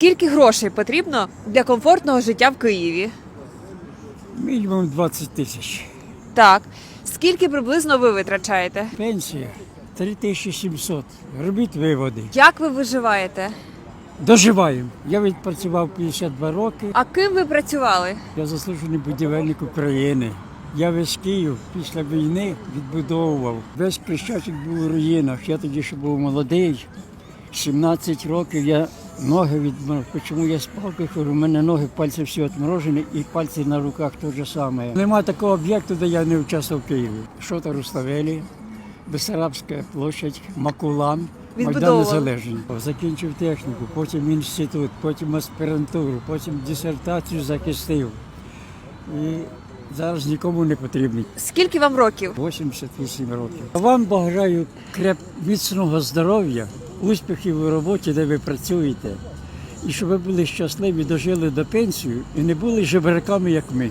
Скільки грошей потрібно для комфортного життя в Києві? Мінімум 20 тисяч. Так. Скільки приблизно ви витрачаєте? Пенсія 3700. Робіть виводи. Як ви виживаєте? Доживаємо. Я відпрацював 52 роки. А ким ви працювали? Я заслужений будівельник України. Я весь Київ після війни відбудовував. Весь Хрещатик був у руїнах. Я тоді ще був молодий. 17 років я ноги відморозив. Чому я з палкою хожу? У мене ноги, пальці всі відморожені і пальці на руках те ж саме. Нема такого об'єкту, де я не участвував в Києві. Що то Руставелі, Бесарабська площадь, Макулан. Майдан. Незалежний. Закінчив техніку, потім інститут, потім аспірантуру, потім дисертацію захистив. І зараз нікому не потрібний. Скільки вам років? 88 років. Вам бажаю креп міцного здоров'я, успіхів у роботі, де ви працюєте, і щоб ви були щасливі, дожили до пенсії і не були жебраками, як ми.